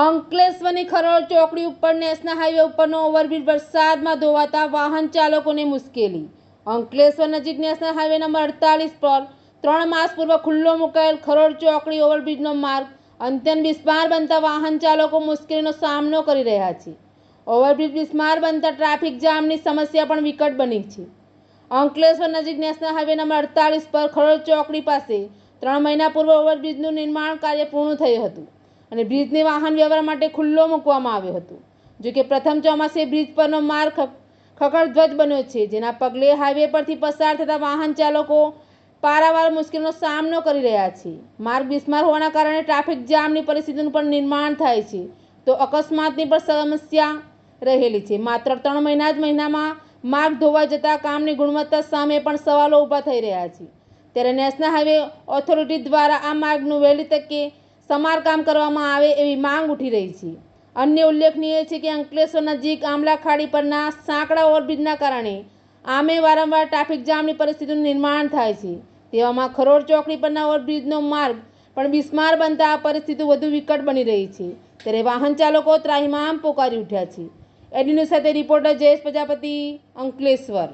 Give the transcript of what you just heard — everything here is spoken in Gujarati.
અંકલેશ્વરની ખરોડ ચોકડી ઉપર નેશનલ હાઈવે ઉપરનો ઓવરબ્રિજ વરસાદમાં ધોવાતા વાહન ચાલકોને મુશ્કેલી. અંકલેશ્વર નજીક નેશનલ હાઈવે નંબર અડતાલીસ પર ત્રણ માસ પૂર્વે ખુલ્લો મુકાયેલ ખરોડ ચોકડી ઓવરબ્રિજનો માર્ગ અત્યંત બિસ્માર બનતા વાહન ચાલકો મુશ્કેલીનો સામનો કરી રહ્યા છે. ઓવરબ્રિજ બિસ્માર બનતા ટ્રાફિક જામની સમસ્યા પણ વિકટ બની છે. અંકલેશ્વર નજીક નેશનલ હાઈવે નંબર અડતાલીસ પર ખરોડ ચોકડી પાસે ત્રણ મહિના પૂર્વે ઓવરબ્રિજનું નિર્માણ કાર્ય પૂર્ણ થયું હતું. અને બ્રિજને વાહન વ્યવહાર માટે ખુલ્લો મૂકવામાં આવ્યો હતો. જો કે પ્રથમ ચોમાસે બ્રિજ પરનો માર્ગ ખખડધ્વજ બન્યો છે, જેના પગલે હાઈવે પરથી પસાર થતા વાહન ચાલકો પારાવાર મુશ્કેલીનો સામનો કરી રહ્યા છે. માર્ગ બિસ્માર હોવાના કારણે ટ્રાફિક જામની પરિસ્થિતિનું પણ નિર્માણ થાય છે. તો અકસ્માતની પણ સમસ્યા રહેલી છે. માત્ર ત્રણ મહિના જ મહિનામાં માર્ગ ધોવા જતા કામની ગુણવત્તા સામે પણ સવાલો ઊભા થઈ રહ્યા છે. ત્યારે નેશનલ હાઈવે ઓથોરિટી દ્વારા આ માર્ગનું વહેલી તકે સમારકામ કરવામાં આવે એવી માંગ ઉઠી રહી છે. અન્ય ઉલ્લેખનીય છે કે અંકલેશ્વર નજીક આમલા ખાડી પરના સાંકડા ઓવરબ્રિજના કારણે આમે વારંવાર ટ્રાફિક જામની પરિસ્થિતિનું નિર્માણ થાય છે. તેવામાં ખરોડ ચોકડી પરના ઓવરબ્રિજનો માર્ગ પણ બિસ્માર બનતા આ પરિસ્થિતિ વધુ વિકટ બની રહી છે. ત્યારે વાહન ચાલકો ત્રાહિમામ પોકારી ઉઠ્યા છે. એડી સાથે રિપોર્ટર જયેશ પ્રજાપતિ, અંકલેશ્વર.